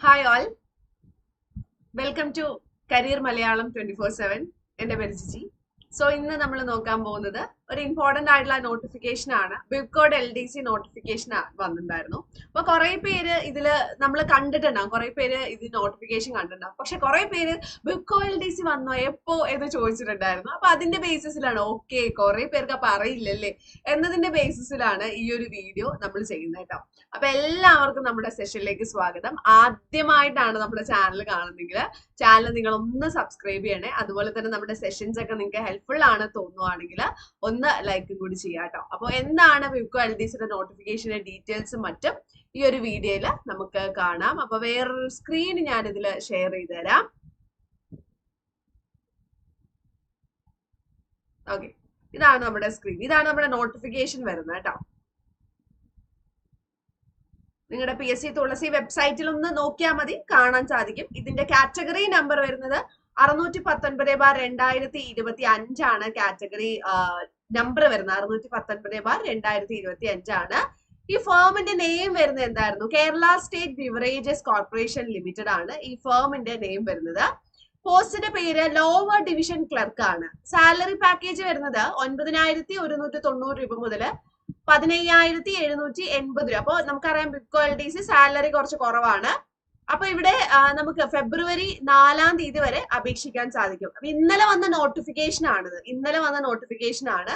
Hi all welcome to career Malayalam twenty four seven എന്റെ പേര് so ഇന്ന് നമ്മൾ നോക്കാൻ പോകുന്നത് ഒരു ഇമ്പോർട്ടന്റ് ആയിട്ടുള്ള നോട്ടിഫിക്കേഷൻ ആണ്. Bevco L D C notification വന്നിട്ടുണ്ടായിരുന്നു. അപ്പൊ കുറെ പേര് ഇതിൽ നമ്മൾ കണ്ടിട്ടുണ്ടാവും. കുറെ പേര് ഇത് നോട്ടിഫിക്കേഷൻ കണ്ടിട്ടുണ്ടാവും. പക്ഷെ കുറെ പേര് ബിബ്കോ എൽ ഡി സി വന്നോ എപ്പോ എന്ന് ചോദിച്ചിട്ടുണ്ടായിരുന്നു. അപ്പൊ അതിന്റെ ബേസിസിലാണ് ഓക്കെ കുറെ പേർക്ക് അപ്പൊ അറിയില്ലല്ലേ എന്നതിന്റെ ബേസിസിലാണ് ഈ ഒരു വീഡിയോ നമ്മൾ ചെയ്യുന്നത് കേട്ടോ. അപ്പൊ എല്ലാവർക്കും നമ്മുടെ സെഷനിലേക്ക് സ്വാഗതം. ആദ്യമായിട്ടാണ് നമ്മുടെ ചാനൽ കാണുന്നെങ്കിൽ ചാനൽ നിങ്ങൾ ഒന്ന് സബ്സ്ക്രൈബ് ചെയ്യണേ. അതുപോലെ തന്നെ നമ്മുടെ സെഷൻസ് ഒക്കെ നിങ്ങൾക്ക് ഹെൽപ്ഫുൾ ആണ് തോന്നുവാണെങ്കിൽ ഒന്ന് ലൈക്കും കൂടി ചെയ്യാം കേട്ടോ അപ്പോൾ എന്താണ് വിപ്കോ എൽ ഡി സിയുടെ നോട്ടിഫിക്കേഷന്റെ ഡീറ്റെയിൽസും മറ്റും ഈ ഒരു വീഡിയോയിൽ നമുക്ക് കാണാം. അപ്പൊ വേറൊരു സ്ക്രീൻ ഞാൻ ഇതിൽ ഷെയർ ചെയ്ത് തരാം. ഓക്കെ ഇതാണ് നമ്മുടെ സ്ക്രീൻ ഇതാണ് നമ്മുടെ നോട്ടിഫിക്കേഷൻ വരുന്നത് കേട്ടോ നിങ്ങളുടെ പി എസ് സി തുളസി വെബ്സൈറ്റിൽ ഒന്ന് നോക്കിയാൽ മതി. കാണാൻ സാധിക്കും. ഇതിന്റെ കാറ്റഗറി നമ്പർ വരുന്നത് അറുന്നൂറ്റി പത്തൊൻപത് ബാർ രണ്ടായിരത്തി ഇരുപത്തി അഞ്ചാണ് കാറ്റഗറി നമ്പർ വരുന്നത് അറുന്നൂറ്റി പത്തൊൻപത് ബാർ രണ്ടായിരത്തി ഇരുപത്തി അഞ്ചാണ് ഈ ഫേമിന്റെ നെയിം വരുന്നത് എന്തായിരുന്നു? Kerala State Beverages Corporation Limited ആണ് ഈ ഫേമിന്റെ നെയിം വരുന്നത്. പോസ്റ്റിന്റെ പേര് ലോവർ ഡിവിഷൻ ക്ലർക്ക് ആണ്. സാലറി പാക്കേജ് വരുന്നത് ഒൻപതിനായിരത്തി ഒരുന്നൂറ്റി തൊണ്ണൂറ് രൂപ മുതൽ പതിനയ്യായിരത്തി എഴുന്നൂറ്റി എൺപത് രൂപ. അപ്പോൾ നമുക്കറിയാം Bevco L D C salary കുറച്ച് കുറവാണ്. അപ്പൊ ഇവിടെ നമുക്ക് ഫെബ്രുവരി നാലാം തീയതി വരെ അപേക്ഷിക്കാൻ സാധിക്കും. അപ്പൊ ഇന്നലെ വന്ന നോട്ടിഫിക്കേഷൻ ആണിത്. ഇന്നലെ വന്ന നോട്ടിഫിക്കേഷൻ ആണ്.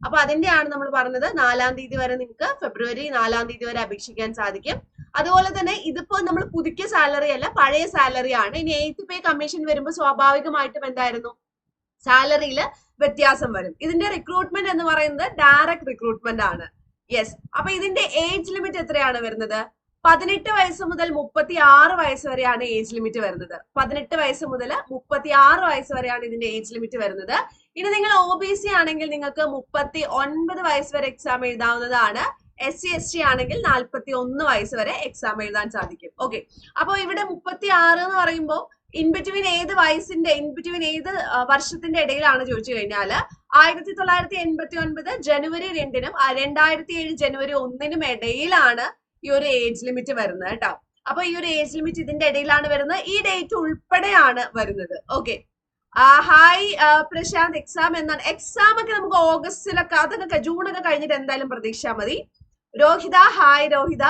അപ്പൊ അതിന്റെയാണ് നമ്മൾ പറഞ്ഞത് നാലാം തീയതി വരെ നിങ്ങൾക്ക് ഫെബ്രുവരി നാലാം തീയതി വരെ അപേക്ഷിക്കാൻ സാധിക്കും. അതുപോലെ തന്നെ ഇതിപ്പോ നമ്മൾ പുതുക്കിയ സാലറി അല്ല പഴയ സാലറി ആണ്. ഇനി എയ്ത്ത് പേ കമ്മീഷൻ വരുമ്പോൾ സ്വാഭാവികമായിട്ടും എന്തായിരുന്നു? സാലറിയിൽ വ്യത്യാസം വരും. ഇതിന്റെ റിക്രൂട്ട്മെന്റ് എന്ന് പറയുന്നത് ഡയറക്ട് റിക്രൂട്ട്മെന്റ് ആണ്. യെസ് അപ്പൊ ഇതിന്റെ ഏജ് ലിമിറ്റ് എത്രയാണ് വരുന്നത്? പതിനെട്ട് വയസ്സ് മുതൽ മുപ്പത്തി ആറ് വയസ്സ് വരെയാണ് ഏജ് ലിമിറ്റ് വരുന്നത്. പതിനെട്ട് വയസ്സ് മുതൽ മുപ്പത്തി ആറ് വയസ്സ് വരെയാണ് ഇതിന്റെ ഏജ് ലിമിറ്റ് വരുന്നത്. ഇനി നിങ്ങൾ ഒ ബി സി ആണെങ്കിൽ നിങ്ങൾക്ക് മുപ്പത്തി ഒൻപത് വയസ്സ് വരെ എക്സാം എഴുതാവുന്നതാണ്. എസ് സി എസ് ടി ആണെങ്കിൽ നാൽപ്പത്തി ഒന്ന് വയസ്സ് വരെ എക്സാം എഴുതാൻ സാധിക്കും. ഓക്കെ അപ്പോൾ ഇവിടെ മുപ്പത്തി ആറ് എന്ന് പറയുമ്പോൾ ഇൻ ബിറ്റ്വീൻ ഏത് വയസ്സിന്റെ ഇൻ ബിറ്റ്വീൻ ഏത് വർഷത്തിന്റെ ഇടയിലാണ് ചോദിച്ചു കഴിഞ്ഞാൽ ആയിരത്തി തൊള്ളായിരത്തി എൺപത്തി ഒൻപത് ജനുവരി രണ്ടിനും രണ്ടായിരത്തി ഏഴ് ജനുവരി ഒന്നിനും ഇടയിലാണ് ഈ ഒരു ഏജ് ലിമിറ്റ് വരുന്നത് കേട്ടോ. അപ്പൊ ഈ ഒരു ഏജ് ലിമിറ്റ് ഇതിന്റെ ഇടയിലാണ് വരുന്നത്. ഈ ഡേറ്റ് ഉൾപ്പെടെയാണ് വരുന്നത്. ഓക്കെ ഹായ് പ്രശാന്ത് എക്സാം എന്നാണ്. എക്സാം ഒക്കെ നമുക്ക് ഓഗസ്റ്റിലൊക്കെ അതൊക്കെ ജൂണൊക്കെ കഴിഞ്ഞിട്ട് എന്തായാലും പ്രതീക്ഷിച്ചാൽ മതി. രോഹിത ഹായ് രോഹിത.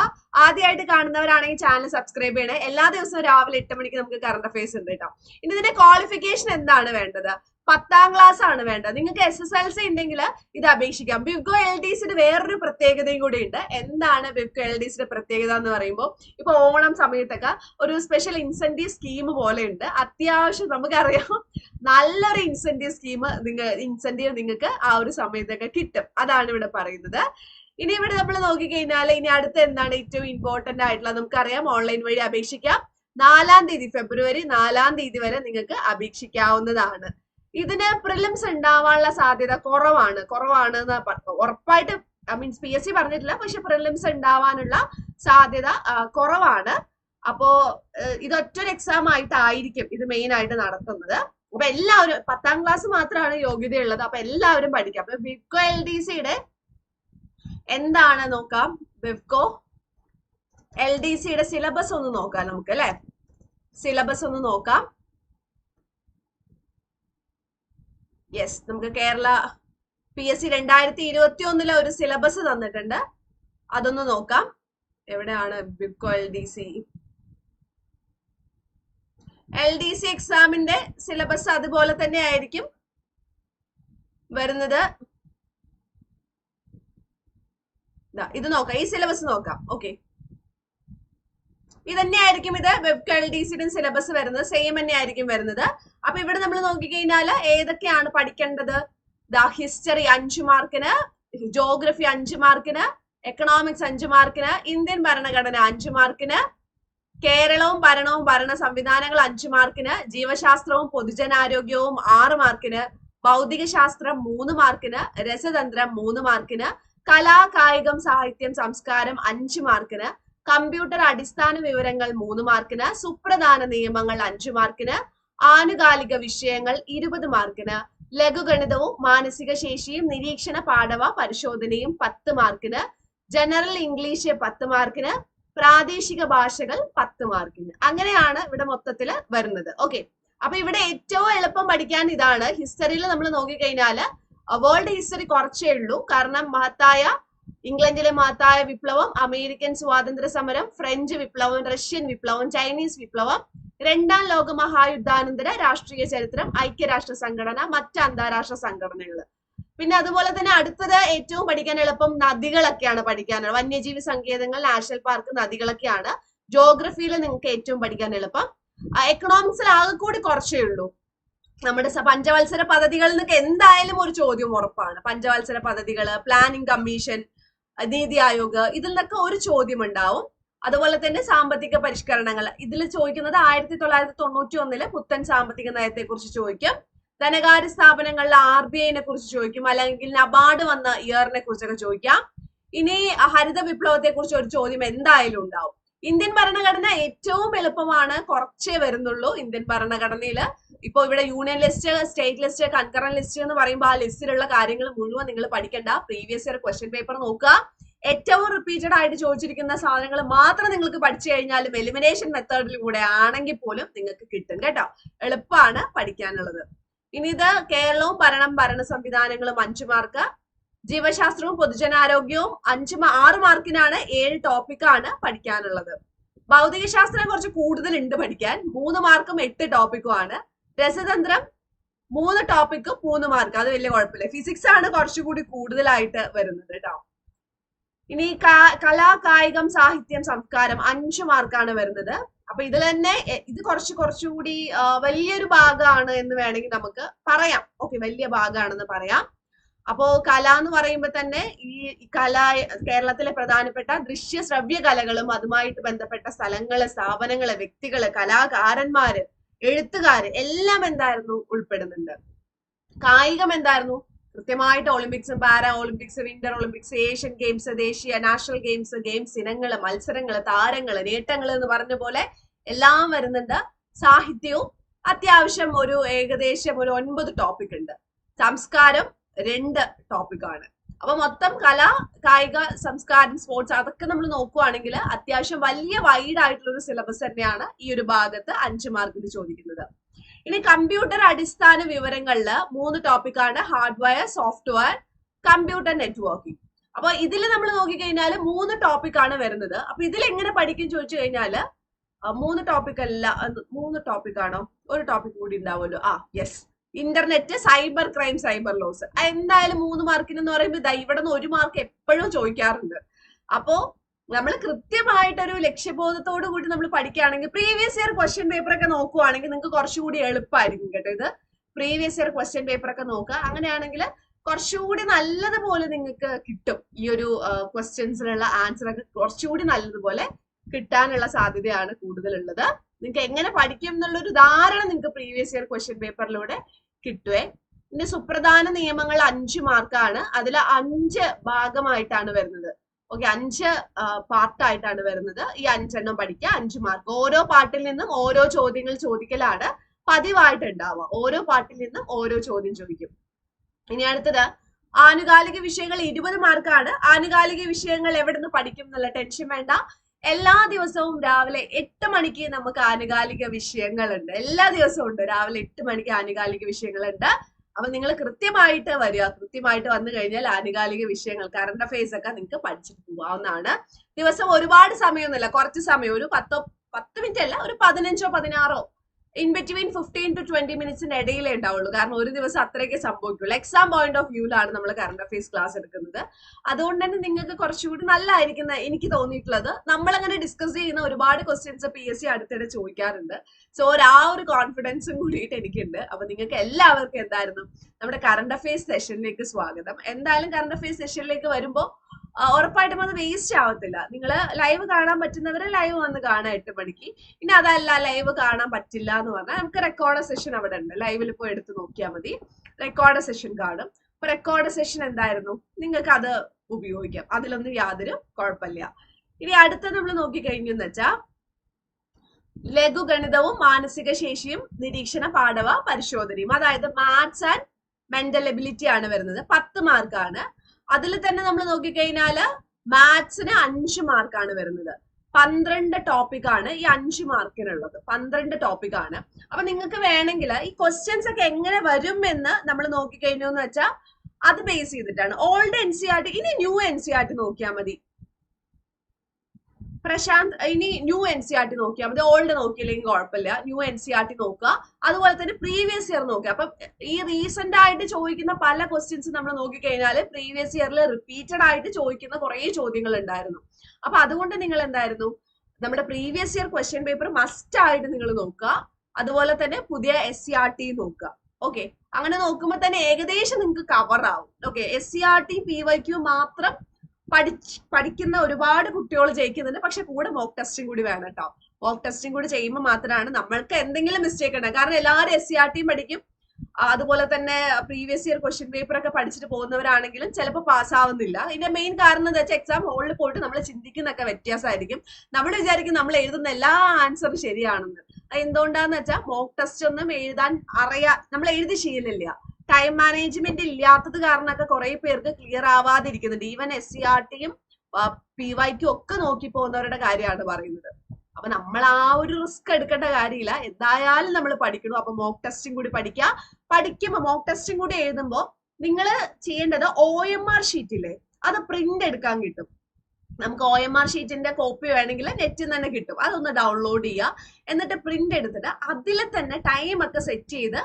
ആദ്യമായിട്ട് കാണുന്നവരാണെങ്കിൽ ചാനൽ സബ്സ്ക്രൈബ് ചെയ്യണേ. എല്ലാ ദിവസവും രാവിലെ എട്ട് മണിക്ക് നമുക്ക് കറണ്ട് അഫയേഴ്സ് ഉണ്ട് കേട്ടോ. ഇനി ഇതിന്റെ ക്വാളിഫിക്കേഷൻ എന്താണ് വേണ്ടത്? പത്താം ക്ലാസ് ആണ് വേണ്ടത്. നിങ്ങൾക്ക് എസ് എസ് എൽ സി ഉണ്ടെങ്കിൽ ഇത് അപേക്ഷിക്കാം. ബിബ്കോ എൽ ഡി സിയുടെ വേറൊരു പ്രത്യേകതയും കൂടി ഉണ്ട്. എന്താണ് ബിബ്കോ എൽ ഡി സിയുടെ പ്രത്യേകത എന്ന് പറയുമ്പോൾ ഇപ്പൊ ഓണം സമയത്തൊക്കെ ഒരു സ്പെഷ്യൽ ഇൻസെന്റീവ് സ്കീം പോലെ ഉണ്ട്. അത്യാവശ്യം നമുക്കറിയാം നല്ലൊരു ഇൻസെന്റീവ് സ്കീം നിങ്ങൾ ഇൻസെന്റീവ് നിങ്ങൾക്ക് ആ ഒരു സമയത്തൊക്കെ കിട്ടും. അതാണ് ഇവിടെ പറയുന്നത്. ഇനി ഇവിടെ നമ്മൾ നോക്കിക്കഴിഞ്ഞാൽ ഇനി അടുത്ത എന്താണ് ഏറ്റവും ഇമ്പോർട്ടന്റ് ആയിട്ടുള്ളത് നമുക്കറിയാം. ഓൺലൈൻ വഴി അപേക്ഷിക്കാം. നാലാം തീയതി ഫെബ്രുവരി നാലാം തീയതി വരെ നിങ്ങൾക്ക് അപേക്ഷിക്കാവുന്നതാണ്. ഇതിന് പ്രിലിംസ് ഉണ്ടാവാനുള്ള സാധ്യത കുറവാണ്. കുറവാണ് ഉറപ്പായിട്ട് മീൻസ് പി എസ് സി പറഞ്ഞിട്ടില്ല. പക്ഷെ പ്രിലിംസ് ഉണ്ടാവാനുള്ള സാധ്യത കുറവാണ്. അപ്പോ ഇതൊറ്റൊരു എക്സാം ആയിട്ടായിരിക്കും ഇത് മെയിൻ ആയിട്ട് നടത്തുന്നത്. അപ്പൊ എല്ലാവരും പത്താം ക്ലാസ് മാത്രമാണ് യോഗ്യതയുള്ളത്. അപ്പൊ എല്ലാവരും പഠിക്കാം. അപ്പൊ ബിഫ്കോ എൽ ഡി സിയുടെ എന്താണ് നോക്കാം? ബിഫ്കോ എൽ ഡി സിയുടെ സിലബസ് ഒന്ന് നോക്കാം നമുക്ക് അല്ലെ? സിലബസ് ഒന്ന് നോക്കാം. യെസ് നമുക്ക് കേരള പി എസ് സി രണ്ടായിരത്തി ഇരുപത്തി ഒന്നിലെ ഒരു സിലബസ് തന്നിട്ടുണ്ട്. അതൊന്ന് നോക്കാം. എവിടെയാണ് Bevco L D C L D C എക്സാമിന്റെ സിലബസ് അതുപോലെ തന്നെ ആയിരിക്കും വരുന്നത്. ഇത് നോക്കാം. ഈ സിലബസ് നോക്കാം. ഓക്കെ ഇത് തന്നെയായിരിക്കും ഇത് വെബ് എൽ സിലബസ് വരുന്നത്. സെയിം തന്നെ ആയിരിക്കും വരുന്നത്. അപ്പൊ ഇവിടെ നമ്മൾ നോക്കിക്കഴിഞ്ഞാൽ ഏതൊക്കെയാണ് പഠിക്കേണ്ടത്? ദ ഹിസ്റ്ററി അഞ്ച് മാർക്കിന് ജോഗ്രഫി അഞ്ച് മാർക്കിന് എക്കണോമിക്സ് അഞ്ച് മാർക്കിന് ഇന്ത്യൻ ഭരണഘടന അഞ്ച് മാർക്കിന് കേരളവും ഭരണവും ഭരണ സംവിധാനങ്ങൾ അഞ്ചു മാർക്കിന് ജീവശാസ്ത്രവും പൊതുജനാരോഗ്യവും ആറ് മാർക്കിന് ഭൗതിക ശാസ്ത്രം മൂന്ന് മാർക്കിന് രസതന്ത്രം മൂന്ന് മാർക്കിന് കലാ കായികം സാഹിത്യം സംസ്കാരം അഞ്ചു മാർക്കിന് കമ്പ്യൂട്ടർ അടിസ്ഥാന വിവരങ്ങൾ മൂന്ന് മാർക്കിന് സുപ്രധാന നിയമങ്ങൾ അഞ്ചു മാർക്കിന് ആനുകാലിക വിഷയങ്ങൾ ഇരുപത് മാർക്കിന് ലഘുഗണിതവും മാനസിക ശേഷിയും നിരീക്ഷണ പാഠവ പരിശോധനയും പത്ത് മാർക്കിന് ജനറൽ ഇംഗ്ലീഷ് പത്ത് മാർക്കിന് പ്രാദേശിക ഭാഷകൾ പത്ത് മാർക്കിന്. അങ്ങനെയാണ് ഇവിടെ മൊത്തത്തിൽ വരുന്നത്. ഓക്കെ. അപ്പൊ ഇവിടെ ഏറ്റവും എളുപ്പം പഠിക്കാൻ ഇതാണ്. ഹിസ്റ്ററിയിൽ നമ്മൾ നോക്കിക്കഴിഞ്ഞാൽ വേൾഡ് ഹിസ്റ്ററി കുറച്ചേ ഉള്ളൂ. കാരണം മഹത്തായ ഇംഗ്ലണ്ടിലെ മഹത്തായ വിപ്ലവം അമേരിക്കൻ സ്വാതന്ത്ര്യ സമരം ഫ്രഞ്ച് വിപ്ലവം റഷ്യൻ വിപ്ലവം ചൈനീസ് വിപ്ലവം രണ്ടാം ലോക മഹായുദ്ധാനന്തര രാഷ്ട്രീയ ചരിത്രം ഐക്യരാഷ്ട്ര സംഘടന മറ്റ് അന്താരാഷ്ട്ര സംഘടനകൾ. പിന്നെ അതുപോലെ തന്നെ അടുത്തത് ഏറ്റവും പഠിക്കാൻ എളുപ്പം നദികളൊക്കെയാണ് പഠിക്കാനുള്ളത്. വന്യജീവി സങ്കേതങ്ങൾ നാഷണൽ പാർക്ക് നദികളൊക്കെയാണ് ജോഗ്രഫിയിൽ നിങ്ങൾക്ക് ഏറ്റവും പഠിക്കാൻ എളുപ്പം. എക്കണോമിക്സിൽ ആകെ കൂടി കുറച്ചേ ഉള്ളൂ. നമ്മുടെ പഞ്ചവത്സര പദ്ധതികളിൽ നിന്നൊക്കെ എന്തായാലും ഒരു ചോദ്യം ഉറപ്പാണ്. പഞ്ചവത്സര പദ്ധതികൾ പ്ലാനിംഗ് കമ്മീഷൻ നീതി ആയോഗ് ഇതിൽ നിന്നൊക്കെ ഒരു ചോദ്യം ഉണ്ടാവും അതുപോലെ തന്നെ സാമ്പത്തിക പരിഷ്കരണങ്ങൾ. ഇതിൽ ചോദിക്കുന്നത് ആയിരത്തി തൊള്ളായിരത്തി തൊണ്ണൂറ്റി ഒന്നിലെ പുത്തൻ സാമ്പത്തിക നയത്തെ കുറിച്ച് ചോദിക്കും. ധനകാര്യ സ്ഥാപനങ്ങളിലെ ആർ ബി ഐനെ കുറിച്ച് ചോദിക്കും. അല്ലെങ്കിൽ നബാർഡ് വന്ന ഇയറിനെ കുറിച്ചൊക്കെ ചോദിക്കാം. ഇനി ഹരിത വിപ്ലവത്തെ കുറിച്ച് ഒരു ചോദ്യം എന്തായാലും ഉണ്ടാവും. ഇന്ത്യൻ ഭരണഘടന ഏറ്റവും എളുപ്പമാണ് കുറച്ചേ വരുന്നുള്ളൂ ഇന്ത്യൻ ഭരണഘടനയിൽ ഇപ്പൊ ഇവിടെ union list state list concurrent list എന്ന് പറയുമ്പോൾ ആ ലിസ്റ്റിലുള്ള കാര്യങ്ങൾ മുഴുവൻ നിങ്ങൾ പഠിക്കേണ്ട. പ്രീവിയസ് ഇയർ ക്വസ്റ്റ്യൻ പേപ്പർ നോക്കുക. ഏറ്റവും റിപ്പീറ്റഡ് ആയിട്ട് ചോദിച്ചിരിക്കുന്ന സാധനങ്ങൾ മാത്രം നിങ്ങൾക്ക് പഠിച്ചു കഴിഞ്ഞാലും എലിമിനേഷൻ മെത്തേഡിലൂടെ ആണെങ്കിൽ പോലും നിങ്ങൾക്ക് കിട്ടും കേട്ടോ. എളുപ്പമാണ് പഠിക്കാനുള്ളത്. ഇനി ഇത് കേരളവും ഭരണം ഭരണ സംവിധാനങ്ങളും അഞ്ചു മാർക്ക് ജീവശാസ്ത്രവും പൊതുജനാരോഗ്യവും അഞ്ച് ആറ് മാർക്കിനാണ് ഏഴ് ടോപ്പിക്കാണ് പഠിക്കാനുള്ളത്. ഭൗതികശാസ്ത്രം കുറച്ച് കൂടുതൽ ഉണ്ട് പഠിക്കാൻ. മൂന്ന് മാർക്കും എട്ട് ടോപ്പിക്കും ആണ്. രസതന്ത്രം മൂന്ന് ടോപ്പിക്ക് മൂന്ന് മാർക്ക് അത് വലിയ കുഴപ്പമില്ല. ഫിസിക്സ് ആണ് കുറച്ചുകൂടി കൂടുതലായിട്ട് വരുന്നത് കേട്ടോ. ഇനി കലാ കായികം സാഹിത്യം സംസ്കാരം അഞ്ച് മാർക്കാണ് വരുന്നത്. അപ്പൊ ഇതിൽ തന്നെ ഇത് കുറച്ച് കുറച്ചുകൂടി വലിയൊരു ഭാഗമാണ് എന്ന് വേണമെങ്കിൽ നമുക്ക് പറയാം. ഓക്കെ വലിയ ഭാഗമാണെന്ന് പറയാം. അപ്പോ കല എന്ന് പറയുമ്പോൾ തന്നെ ഈ കല കേരളത്തിലെ പ്രധാനപ്പെട്ട ദൃശ്യ ശ്രവ്യ കലകളും അതുമായിട്ട് ബന്ധപ്പെട്ട സ്ഥലങ്ങൾ സ്ഥാപനങ്ങൾ വ്യക്തികൾ കലാകാരന്മാര് എഴുത്തുകാര് എല്ലാം എന്തായിരുന്നു ഉൾപ്പെടുന്നുണ്ട്. കായികം എന്തായിരുന്നു? കൃത്യമായിട്ട് Olympics Para Olympics Winter Olympics Asian Games ദേശീയ നാഷണൽ ഗെയിംസ് ഗെയിംസ് ഇനങ്ങൾ മത്സരങ്ങൾ താരങ്ങൾ നേട്ടങ്ങൾ എന്ന് പറഞ്ഞ പോലെ എല്ലാം വരുന്നുണ്ട്. സാഹിത്യവും അത്യാവശ്യം ഒരു ഏകദേശം ഒരു ഒൻപത് ടോപ്പിക് ഉണ്ട്. സംസ്കാരം രണ്ട് ടോപ്പിക്കാണ് അപ്പൊ മൊത്തം കല കായിക സംസ്കാരം സ്പോർട്സ് അതൊക്കെ നമ്മൾ നോക്കുവാണെങ്കിൽ അത്യാവശ്യം വലിയ വൈഡ് ആയിട്ടുള്ള ഒരു സിലബസ് തന്നെയാണ് ഈ ഒരു ഭാഗത്ത് അഞ്ച് മാർക്കിന് ചോദിക്കുന്നത്. ഇനി കമ്പ്യൂട്ടർ അടിസ്ഥാന വിവരങ്ങളിൽ മൂന്ന് ടോപ്പിക്കാണ് ഹാർഡ്വെയർ സോഫ്റ്റ്വെയർ കമ്പ്യൂട്ടർ നെറ്റ്വർക്കിംഗ് അപ്പൊ ഇതിൽ നമ്മൾ നോക്കിക്കഴിഞ്ഞാൽ മൂന്ന് ടോപ്പിക്കാണ് വരുന്നത്. അപ്പൊ ഇതിൽ എങ്ങനെ പഠിക്കും ചോദിച്ചു കഴിഞ്ഞാൽ മൂന്ന് ടോപ്പിക് അല്ല മൂന്ന് ടോപ്പിക്കാണോ ഒരു ടോപ്പിക് കൂടി ഉണ്ടാവുമല്ലോ. ആ yes internet cyber crime cyber laws എന്തായാലും മൂന്ന് മാർക്കിന് എന്ന് പറയുമ്പോൾ ഇവിടെ നിന്ന് ഒരു മാർക്ക് എപ്പോഴും ചോദിക്കാറുണ്ട്. അപ്പോ നമ്മൾ കൃത്യമായിട്ടൊരു ലക്ഷ്യബോധത്തോടു കൂടി നമ്മൾ പഠിക്കുകയാണെങ്കിൽ പ്രീവിയസ് ഇയർ ക്വസ്റ്റ്യൻ പേപ്പർ ഒക്കെ നോക്കുവാണെങ്കിൽ നിങ്ങൾക്ക് കുറച്ചുകൂടി എളുപ്പമായിരിക്കും കേട്ടോ ഇത്. പ്രീവിയസ് ഇയർ ക്വസ്റ്റ്യൻ പേപ്പർ ഒക്കെ നോക്കുക. അങ്ങനെയാണെങ്കിൽ കുറച്ചുകൂടി നല്ലതുപോലെ നിങ്ങൾക്ക് കിട്ടും. ഈ ഒരു ക്വസ്റ്റ്യൻസിനുള്ള ആൻസർ ഒക്കെ കുറച്ചുകൂടി നല്ലതുപോലെ കിട്ടാനുള്ള സാധ്യതയാണ് കൂടുതലുള്ളത്. നിങ്ങൾക്ക് എങ്ങനെ പഠിക്കും എന്നുള്ള ഒരു ധാരണ നിങ്ങൾക്ക് പ്രീവിയസ് ഇയർ ക്വസ്റ്റ്യൻ പേപ്പറിലൂടെ കിട്ടുവേ. ഇനി സുപ്രധാന നിയമങ്ങൾ അഞ്ച് മാർക്കാണ് അതിൽ അഞ്ച് ഭാഗമായിട്ടാണ് വരുന്നത്. ഓക്കെ അഞ്ച് പാർട്ടായിട്ടാണ് വരുന്നത്. ഈ അഞ്ചെണ്ണം പഠിക്കുക അഞ്ച് മാർക്ക് ഓരോ പാർട്ടിൽ നിന്നും ഓരോ ചോദ്യങ്ങൾ ചോദിക്കലാണ് പതിവായിട്ട് ഉണ്ടാവുക ഓരോ പാർട്ടിൽ നിന്നും ഓരോ ചോദ്യം ചോദിക്കും. ഇനി അടുത്തത് ആനുകാലിക വിഷയങ്ങൾ ഇരുപത് മാർക്കാണ് ആനുകാലിക വിഷയങ്ങൾ എവിടെ നിന്ന് പഠിക്കും എന്നുള്ള ടെൻഷൻ വേണ്ട. എല്ലാ ദിവസവും രാവിലെ എട്ട് മണിക്ക് നമുക്ക് ആനുകാലിക വിഷയങ്ങളുണ്ട്. എല്ലാ ദിവസവും ഉണ്ട്. രാവിലെ എട്ട് മണിക്ക് ആനുകാലിക വിഷയങ്ങളുണ്ട്. അപ്പൊ നിങ്ങൾ കൃത്യമായിട്ട് വരിക. കൃത്യമായിട്ട് വന്നു കഴിഞ്ഞാൽ ആനുകാലിക വിഷയങ്ങൾ കറണ്ട് അഫയേഴ്സ് ഒക്കെ നിങ്ങൾക്ക് പഠിച്ചിട്ട് പോകാവുന്നതാണ് ദിവസം ഒരുപാട് സമയമൊന്നുമില്ല കുറച്ച് സമയം. ഒരു പത്തോ പത്ത് മിനിറ്റ് അല്ല ഒരു പതിനഞ്ചോ പതിനാറോ in between fifteen to twenty മിനിറ്റ്സിന് ഇടയിലേ ഉണ്ടാവുള്ളൂ. കാരണം ഒരു ദിവസം അത്രയൊക്കെ സംഭവിക്കുള്ളൂ. എക്സാം പോയിന്റ് ഓഫ് വ്യൂലാണ് നമ്മൾ കറണ്ട് അഫയേഴ്സ് ക്ലാസ് എടുക്കുന്നത്. അതുകൊണ്ട് തന്നെ നിങ്ങൾക്ക് കുറച്ചുകൂടി നല്ലതായിരിക്കുന്ന എനിക്ക് തോന്നിയിട്ടുള്ളത് നമ്മൾ അങ്ങനെ ഡിസ്കസ് ചെയ്യുന്ന ഒരുപാട് ക്വസ്റ്റ്യൻസ് പി എസ് സി അടുത്തിടെ ചോദിക്കാറുണ്ട്. സോ ഒരു ആ ഒരു കോൺഫിഡൻസും കൂടിയിട്ട് എനിക്കുണ്ട്. അപ്പൊ നിങ്ങൾക്ക് എല്ലാവർക്കും എന്തായിരുന്നു നമ്മുടെ കറണ്ട് അഫയേഴ്സ് സെഷനിലേക്ക് സ്വാഗതം. എന്തായാലും കറണ്ട് അഫയേഴ്സ് സെഷനിലേക്ക് വരുമ്പോൾ ഉറപ്പായിട്ടും അത് വേസ്റ്റ് ആവത്തില്ല. നിങ്ങൾ ലൈവ് കാണാൻ പറ്റുന്നവരെ ലൈവ് വന്ന് കാണാം എട്ട് മണിക്ക്. ഇനി അതല്ല ലൈവ് കാണാൻ പറ്റില്ല എന്ന് പറഞ്ഞാൽ നമുക്ക് റെക്കോർഡ് സെഷൻ അവിടെ ഉണ്ട്. ലൈവിൽ പോയി എടുത്ത് നോക്കിയാൽ മതി. റെക്കോർഡ് സെഷൻ കാണും. അപ്പൊ റെക്കോർഡ് സെഷൻ എന്തായിരുന്നു? നിങ്ങൾക്ക് അത് ഉപയോഗിക്കാം. അതിലൊന്നും യാതൊരു കുഴപ്പമില്ല. ഇനി അടുത്ത നമ്മൾ നോക്കിക്കഴിഞ്ഞു എന്ന് വെച്ചാൽ ലഘുഗണിതവും മാനസിക ശേഷിയും നിരീക്ഷണ പാഠവ പരിശോധനയും. അതായത് മാത്സ് ആൻഡ് മെന്റൽ എബിലിറ്റി ആണ് വരുന്നത്. പത്ത് മാർക്കാണ് അതിൽ തന്നെ നമ്മൾ നോക്കിക്കഴിഞ്ഞാൽ മാത്സിന് അഞ്ച് മാർക്കാണ് വരുന്നത്. പന്ത്രണ്ട് ടോപ്പിക് ആണ് ഈ അഞ്ച് മാർക്കിനുള്ളത്. പന്ത്രണ്ട് ടോപ്പിക് ആണ്. അപ്പൊ നിങ്ങൾക്ക് വേണമെങ്കിൽ ഈ ക്വസ്റ്റ്യൻസ് ഒക്കെ എങ്ങനെ വരും എന്ന് നമ്മൾ നോക്കിക്കഴിഞ്ഞു എന്ന് വെച്ചാൽ അത് ബേസ് ചെയ്തിട്ടാണ്. Old N C R T ഇനി new N C R T നോക്കിയാൽ മതി. പ്രശാന്ത് ഇനി new N C R T നോക്കിയാൽ മതി. ഓൾഡ് നോക്കിയില്ലെങ്കിൽ കുഴപ്പമില്ല new N C R T നോക്കുക. അതുപോലെ തന്നെ പ്രീവിയസ് ഇയർ നോക്കുക. അപ്പൊ ഈ റീസെന്റ് ആയിട്ട് ചോദിക്കുന്ന പല ക്വസ്റ്റ്യൻസ് നമ്മൾ നോക്കിക്കഴിഞ്ഞാൽ പ്രീവിയസ് ഇയറിൽ റിപ്പീറ്റഡ് ആയിട്ട് ചോദിക്കുന്ന കുറെ ചോദ്യങ്ങൾ ഉണ്ടായിരുന്നു അപ്പൊ അതുകൊണ്ട് നിങ്ങൾ എന്തായിരുന്നു നമ്മുടെ previous year question paper must ആയിട്ട് നിങ്ങൾ നോക്കുക. അതുപോലെ തന്നെ പുതിയ എസ് സി ആർ ടി നോക്കുക. ഓക്കെ അങ്ങനെ നോക്കുമ്പോൾ തന്നെ ഏകദേശം നിങ്ങൾക്ക് കവർ ആവും. Okay S C R T P Y Q മാത്രം പഠിച്ച് പഠിക്കുന്ന ഒരുപാട് കുട്ടികൾ ജയിക്കുന്നുണ്ട്. പക്ഷെ കൂടെ മോക്ക് ടെസ്റ്റും കൂടി വേണം കേട്ടോ. മോക്ക് ടെസ്റ്റും കൂടി ചെയ്യുമ്പോൾ മാത്രമാണ് നമ്മൾക്ക് എന്തെങ്കിലും മിസ്റ്റേക്ക് ഉണ്ടാകും കാരണം എല്ലാവരും എസ് സി ആർ ടിയും പഠിക്കും. അതുപോലെ തന്നെ പ്രീവിയസ് ഇയർ ക്വസ്റ്റ്യൻ പേപ്പർ ഒക്കെ പഠിച്ചിട്ട് പോകുന്നവരാണെങ്കിലും ചിലപ്പോൾ പാസ്സാവുന്നില്ല ഇതിന്റെ മെയിൻ കാരണം എന്താ വെച്ചാൽ എക്സാം ഹോളിൽ പോയിട്ട് നമ്മൾ ചിന്തിക്കുന്നൊക്കെ വ്യത്യാസമായിരിക്കും. നമ്മൾ വിചാരിക്കും നമ്മൾ എഴുതുന്ന എല്ലാ ആൻസറും ശരിയാണെന്ന്. എന്തുകൊണ്ടാന്ന് വെച്ചാൽ മോക്ക് ടെസ്റ്റ് ഒന്നും എഴുതാൻ അറിയാ നമ്മൾ എഴുതി ശീലമില്ല. ടൈം മാനേജ്മെന്റ് ഇല്ലാത്തത് കാരണമൊക്കെ കുറെ പേർക്ക് ക്ലിയർ ആവാതിരിക്കുന്നുണ്ട്. ഈവൻ എസ് സി ആർ ടിയും പി വൈക്കും ഒക്കെ നോക്കി പോകുന്നവരുടെ കാര്യമാണ് പറയുന്നത്. അപ്പൊ നമ്മൾ ആ ഒരു റിസ്ക് എടുക്കേണ്ട കാര്യമില്ല. എന്തായാലും നമ്മൾ പഠിക്കണം. അപ്പൊ മോക്ക് ടെസ്റ്റും കൂടി പഠിക്കുക. പഠിക്കുമ്പോ മോക്ക് ടെസ്റ്റും കൂടി എഴുതുമ്പോ നിങ്ങൾ ചെയ്യേണ്ടത് ഒ എം ആർ ഷീറ്റില്ലേ അത് പ്രിന്റ് എടുക്കാൻ കിട്ടും. നമുക്ക് ഒ എം ആർ ഷീറ്റിന്റെ കോപ്പി വേണമെങ്കിൽ നെറ്റിൽ തന്നെ കിട്ടും. അതൊന്ന് ഡൗൺലോഡ് ചെയ്യുക എന്നിട്ട് പ്രിന്റ് എടുത്തിട്ട് അതിൽ തന്നെ ടൈം ഒക്കെ സെറ്റ് ചെയ്ത്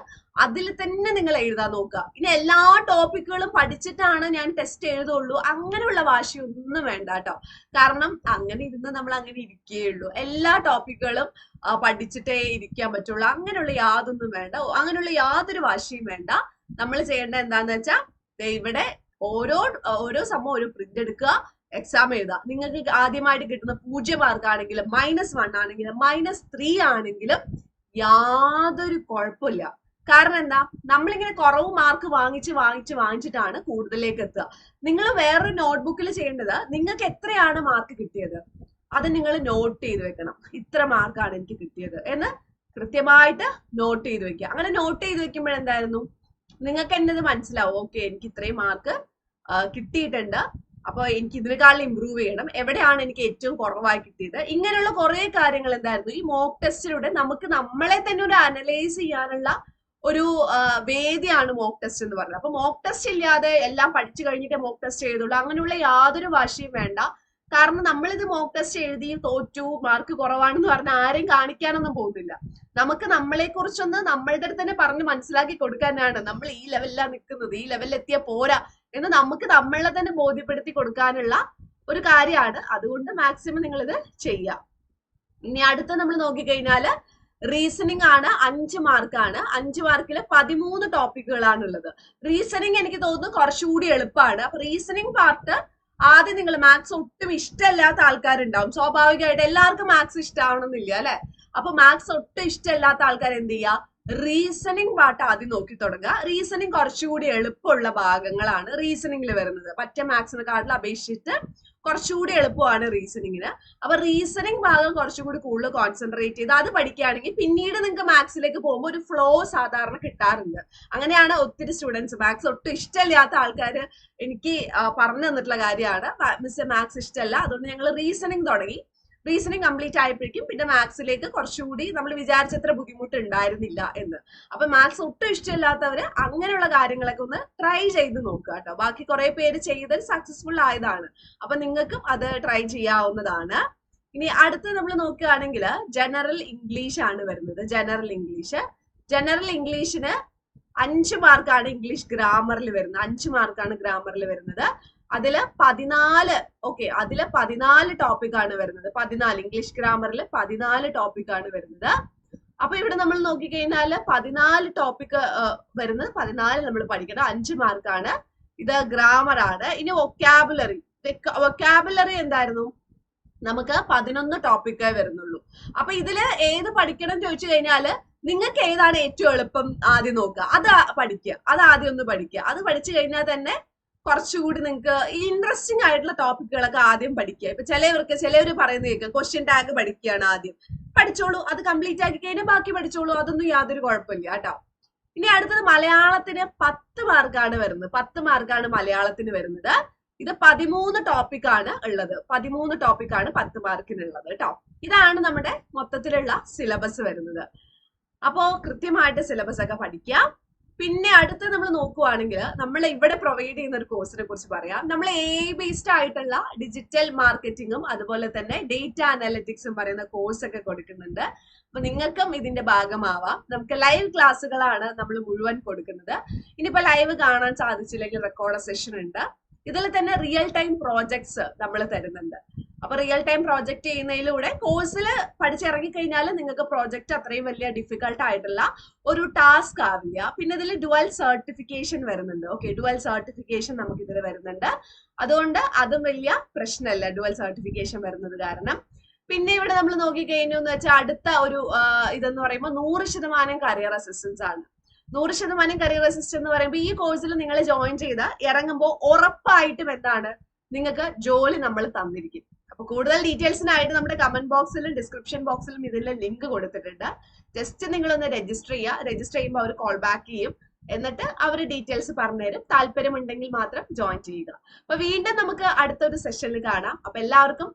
അതിൽ തന്നെ നിങ്ങൾ എഴുതാൻ നോക്കുക. ഇനി എല്ലാ ടോപ്പിക്കുകളും പഠിച്ചിട്ടാണ് ഞാൻ ടെസ്റ്റ് എഴുതുള്ളൂ. അങ്ങനെയുള്ള വാശിയൊന്നും വേണ്ട കേട്ടോ. കാരണം അങ്ങനെ ഇരുന്ന് നമ്മൾ അങ്ങനെ ഇരിക്കുകയുള്ളൂ എല്ലാ ടോപ്പിക്കുകളും പഠിച്ചിട്ടേ ഇരിക്കാൻ പറ്റുള്ളൂ. അങ്ങനെയുള്ള യാതൊന്നും വേണ്ട. അങ്ങനെയുള്ള യാതൊരു വാശിയും വേണ്ട. നമ്മൾ ചെയ്യേണ്ട എന്താന്ന് വെച്ചാൽ ഇവിടെ ഓരോ ഓരോ സമയം ഒരു പ്രിന്റ് എടുക്കുക. എക്സാം എഴുതാം. നിങ്ങൾക്ക് ആദ്യമായിട്ട് കിട്ടുന്ന പൂജ്യ മാർക്കാണെങ്കിലും മൈനസ് വൺ ആണെങ്കിലും മൈനസ് ത്രീ ആണെങ്കിലും യാതൊരു കുഴപ്പമില്ല. കാരണം എന്താ? നമ്മളിങ്ങനെ കുറവ് മാർക്ക് വാങ്ങിച്ച് വാങ്ങിച്ച് വാങ്ങിച്ചിട്ടാണ് കൂടുതലേക്ക് എത്തുക. നിങ്ങൾ വേറൊരു നോട്ട്ബുക്കിൽ ചെയ്യേണ്ടത് നിങ്ങൾക്ക് എത്രയാണ് മാർക്ക് കിട്ടിയത്? അത് നിങ്ങൾ നോട്ട് ചെയ്ത് വെക്കണം. ഇത്ര മാർക്കാണ് എനിക്ക് കിട്ടിയത് എന്ന് കൃത്യമായിട്ട് നോട്ട് ചെയ്ത് വെക്കുക. അങ്ങനെ നോട്ട് ചെയ്ത് വെക്കുമ്പോഴെന്തായിരുന്നു നിങ്ങൾക്ക് എന്നത് മനസ്സിലാവും. ഓക്കെ എനിക്ക് ഇത്രയും മാർക്ക് കിട്ടിയിട്ടുണ്ട്. അപ്പൊ എനിക്ക് ഇതിനേക്കാളും ഇമ്പ്രൂവ് ചെയ്യണം. എവിടെയാണ് എനിക്ക് ഏറ്റവും കുറവായി കിട്ടിയത്? ഇങ്ങനെയുള്ള കുറെ കാര്യങ്ങൾ എന്തായിരുന്നു? ഈ മോക്ക് ടെസ്റ്റിലൂടെ നമുക്ക് നമ്മളെ തന്നെ ഒരു അനലൈസ് ചെയ്യാനുള്ള ഒരു വേദിയാണ് മോക്ക് ടെസ്റ്റ് എന്ന് പറയുന്നത്. അപ്പൊ മോക്ക് ടെസ്റ്റ് ഇല്ലാതെ എല്ലാം പഠിച്ചു കഴിഞ്ഞിട്ട് മോക്ക് ടെസ്റ്റ് എഴുതുള്ളൂ. അങ്ങനെയുള്ള യാതൊരു വാശിയും വേണ്ട. കാരണം നമ്മളിത് മോക്ക് ടെസ്റ്റ് എഴുതി തോറ്റു മാർക്ക് കുറവാണെന്ന് പറഞ്ഞ ആരും കാണിക്കാനൊന്നും പോകുന്നില്ല. നമുക്ക് നമ്മളെ കുറിച്ചൊന്ന് നമ്മളുടെ അടുത്ത് തന്നെ പറഞ്ഞ് മനസ്സിലാക്കി കൊടുക്കാനാണ് നമ്മൾ ഈ ലെവലിലാണ് നിൽക്കുന്നത്. ഈ ലെവലിൽ എത്തിയ പോരാ എന്ന് നമുക്ക് നമ്മളെ തന്നെ ബോധ്യപ്പെടുത്തി കൊടുക്കാനുള്ള ഒരു കാര്യമാണ്. അതുകൊണ്ട് മാക്സിമം നിങ്ങൾ ഇത് ചെയ്യാം. ഇനി അടുത്ത നമ്മൾ നോക്കിക്കഴിഞ്ഞാൽ റീസണിങ് ആണ് അഞ്ച് മാർക്കാണ് അഞ്ച് മാർക്കിൽ പതിമൂന്ന് ടോപ്പിക്കുകളാണുള്ളത് റീസണിങ് എനിക്ക് തോന്നുന്നു കുറച്ചുകൂടി എളുപ്പമാണ്. അപ്പൊ റീസണിങ് പാർട്ട് ആദ്യം നിങ്ങൾ മാത്സ് ഒട്ടും ഇഷ്ടമല്ലാത്ത ആൾക്കാരുണ്ടാവും. സ്വാഭാവികമായിട്ട് എല്ലാവർക്കും മാത്സ് ഇഷ്ടമാവണമെന്നില്ല അല്ലെ? അപ്പൊ മാത്സ് ഒട്ടും ഇഷ്ടമല്ലാത്ത ആൾക്കാർ എന്ത് ചെയ്യുക? റീസണിങ് പാർട്ട് ആദ്യം നോക്കി തുടങ്ങുക. റീസണിങ് കുറച്ചുകൂടി എളുപ്പമുള്ള ഭാഗങ്ങളാണ് റീസണിങ്ങിൽ വരുന്നത്. മറ്റേ മാത്സിനെക്കാട്ടിലും അപേക്ഷിച്ചിട്ട് കുറച്ചുകൂടി എളുപ്പമാണ് റീസണിങ്ങിന് അപ്പൊ റീസണിങ് ഭാഗം കുറച്ചുകൂടി കൂടുതൽ കോൺസെൻട്രേറ്റ് ചെയ്ത് അത് പഠിക്കുകയാണെങ്കിൽ പിന്നീട് നിങ്ങൾക്ക് മാത്സിലേക്ക് പോകുമ്പോൾ ഒരു ഫ്ലോ സാധാരണ കിട്ടാറുണ്ട്. അങ്ങനെയാണ് ഒത്തിരി സ്റ്റുഡൻസ് മാത്സ് ഒട്ടും ഇഷ്ടമില്ലാത്ത ആൾക്കാർ എനിക്ക് പറഞ്ഞു തന്നിട്ടുള്ള കാര്യമാണ്. മിസ് മാത്സ് ഇഷ്ടമല്ല. അതുകൊണ്ട് ഞങ്ങൾ റീസണിങ് തുടങ്ങി. റീസണിങ് കംപ്ലീറ്റ് ആയപ്പോഴേക്കും പിന്നെ മാത്സിലേക്ക് കുറച്ചുകൂടി നമ്മൾ വിചാരിച്ചത്ര ബുദ്ധിമുട്ട് ഉണ്ടായിരുന്നില്ല എന്ന്. അപ്പൊ മാത്സ് ഒട്ടും ഇഷ്ടമില്ലാത്തവര് അങ്ങനെയുള്ള കാര്യങ്ങളൊക്കെ ഒന്ന് ട്രൈ ചെയ്ത് നോക്കുക കേട്ടോ. ബാക്കി കുറെ പേര് ചെയ്ത് സക്സസ്ഫുൾ ആയതാണ്. അപ്പൊ നിങ്ങൾക്കും അത് ട്രൈ ചെയ്യാവുന്നതാണ്. ഇനി അടുത്ത് നമ്മൾ നോക്കുകയാണെങ്കിൽ ജനറൽ ഇംഗ്ലീഷ് ആണ് വരുന്നത്. ജനറൽ ഇംഗ്ലീഷ് ജനറൽ ഇംഗ്ലീഷിന് അഞ്ച് മാർക്കാണ് ഇംഗ്ലീഷ് ഗ്രാമറിൽ വരുന്നത്. അഞ്ച് മാർക്കാണ് ഗ്രാമറിൽ വരുന്നത്. അതിൽ പതിനാല് ഓക്കെ അതിൽ പതിനാല് ടോപ്പിക് ആണ് വരുന്നത്. പതിനാല് ഇംഗ്ലീഷ് ഗ്രാമറിൽ പതിനാല് ടോപ്പിക് ആണ് വരുന്നത്. അപ്പൊ ഇവിടെ നമ്മൾ നോക്കിക്കഴിഞ്ഞാൽ പതിനാല് ടോപ്പിക് വരുന്നത്. പതിനാല് നമ്മൾ പഠിക്കണം അഞ്ച് മാർക്കാണ് ഇത് ഗ്രാമർ ആണ്. ഇനി വൊക്കാബുലറി വൊക്കാബുലറി എന്തായിരുന്നു? നമുക്ക് പതിനൊന്ന് ടോപ്പിക്കേ വരുന്നുള്ളൂ. അപ്പൊ ഇതിൽ ഏത് പഠിക്കണം ചോദിച്ചു കഴിഞ്ഞാൽ നിങ്ങൾക്ക് ഏതാണ് ഏറ്റവും എളുപ്പം ആദ്യം നോക്കുക. അത് പഠിക്കുക. അത് ആദ്യം ഒന്ന് പഠിക്കുക. അത് പഠിച്ചു കഴിഞ്ഞാൽ തന്നെ കുറച്ചുകൂടി നിങ്ങൾക്ക് ഇൻട്രസ്റ്റിംഗ് ആയിട്ടുള്ള ടോപ്പിക്കുകളൊക്കെ ആദ്യം പഠിക്കുക. ഇപ്പൊ ചിലവർക്ക് ചിലവർ പറയുന്നത് കേൾക്കുക ക്വസ്റ്റ്യൻ ടാഗ് പഠിക്കുകയാണ് ആദ്യം. പഠിച്ചോളൂ അത് കംപ്ലീറ്റ് ആക്കി കഴിഞ്ഞാൽ ബാക്കി പഠിച്ചോളൂ അതൊന്നും യാതൊരു കുഴപ്പമില്ല കേട്ടോ. ഇനി അടുത്തത് മലയാളത്തിന് പത്ത് മാർക്കാണ് വരുന്നത്. പത്ത് മാർക്കാണ് മലയാളത്തിന് വരുന്നത്. ഇത് പതിമൂന്ന് ടോപ്പിക് ആണ് ഉള്ളത്. പതിമൂന്ന് ടോപ്പിക് ആണ് പത്ത് മാർക്കിനുള്ളത് കേട്ടോ. ഇതാണ് നമ്മുടെ മൊത്തത്തിലുള്ള സിലബസ് വരുന്നത്. അപ്പോ കൃത്യമായിട്ട് സിലബസ് ഒക്കെ പഠിക്കാം. പിന്നെ അടുത്ത് നമ്മൾ നോക്കുവാണെങ്കിൽ നമ്മൾ ഇവിടെ പ്രൊവൈഡ് ചെയ്യുന്ന ഒരു കോഴ്സിനെ കുറിച്ച് പറയാം. നമ്മൾ എ ബേസ്ഡ് ആയിട്ടുള്ള ഡിജിറ്റൽ മാർക്കറ്റിംഗും അതുപോലെ തന്നെ ഡേറ്റ അനാലിറ്റിക്സും പറയുന്ന കോഴ്സ് ഒക്കെ കൊടുക്കുന്നുണ്ട്. അപ്പൊ നിങ്ങൾക്കും ഇതിന്റെ ഭാഗമാവാം. നമുക്ക് ലൈവ് ക്ലാസ്സുകളാണ് നമ്മൾ മുഴുവൻ കൊടുക്കുന്നത്. ഇനിയിപ്പോ ലൈവ് കാണാൻ സാധിച്ചില്ലെങ്കിൽ റെക്കോർഡ് സെഷൻ ഉണ്ട്. ഇതിൽ തന്നെ റിയൽ ടൈം പ്രോജക്ട്സ് നമ്മൾ തരുന്നുണ്ട്. അപ്പൊ റിയൽ ടൈം പ്രോജക്റ്റ് ചെയ്യുന്നതിലൂടെ കോഴ്സിൽ പഠിച്ചിറങ്ങി കഴിഞ്ഞാൽ നിങ്ങൾക്ക് പ്രോജക്റ്റ് അത്രയും വലിയ ഡിഫിക്കൽട്ട് ആയിട്ടുള്ള ഒരു ടാസ്ക് ആവില്ല. പിന്നെ ഇതിൽ ഡുവൽ സർട്ടിഫിക്കേഷൻ വരുന്നുണ്ട്. ഓക്കെ ഡുവൽ സർട്ടിഫിക്കേഷൻ നമുക്ക് ഇതിൽ വരുന്നുണ്ട്. അതുകൊണ്ട് അതും വലിയ പ്രശ്നമല്ല ഡുവൽ സർട്ടിഫിക്കേഷൻ വരുന്നത് കാരണം. പിന്നെ ഇവിടെ നമ്മൾ നോക്കിക്കഴിഞ്ഞു എന്ന് വെച്ചാൽ അടുത്ത ഒരു ഇതെന്ന് പറയുമ്പോൾ നൂറ് ശതമാനം കരിയർ അസിസ്റ്റൻസ് ആണ്. നൂറ് ശതമാനം കരിയർ അസിസ്റ്റന്റ് എന്ന് പറയുമ്പോൾ ഈ കോഴ്സിൽ നിങ്ങൾ ജോയിൻ ചെയ്ത് ഇറങ്ങുമ്പോൾ ഉറപ്പായിട്ടും എന്താണ്? നിങ്ങൾക്ക് ജോലി നമ്മൾ തന്നിരിക്കും. അപ്പൊ കൂടുതൽ ഡീറ്റെയിൽസിനായിട്ട് നമ്മുടെ കമന്റ് ബോക്സിലും ഡിസ്ക്രിപ്ഷൻ ബോക്സിലും ഇതിൽ ലിങ്ക് കൊടുത്തിട്ടുണ്ട്. ജസ്റ്റ് നിങ്ങളൊന്ന് രജിസ്റ്റർ ചെയ്യുക. രജിസ്റ്റർ ചെയ്യുമ്പോൾ അവർ കോൾ ബാക്ക് ചെയ്യും. എന്നിട്ട് അവർ ഡീറ്റെയിൽസ് പറഞ്ഞുതരും. താല്പര്യമുണ്ടെങ്കിൽ മാത്രം ജോയിൻ ചെയ്യുക. അപ്പൊ വീണ്ടും നമുക്ക് അടുത്തൊരു സെഷനിൽ കാണാം. അപ്പൊ എല്ലാവർക്കും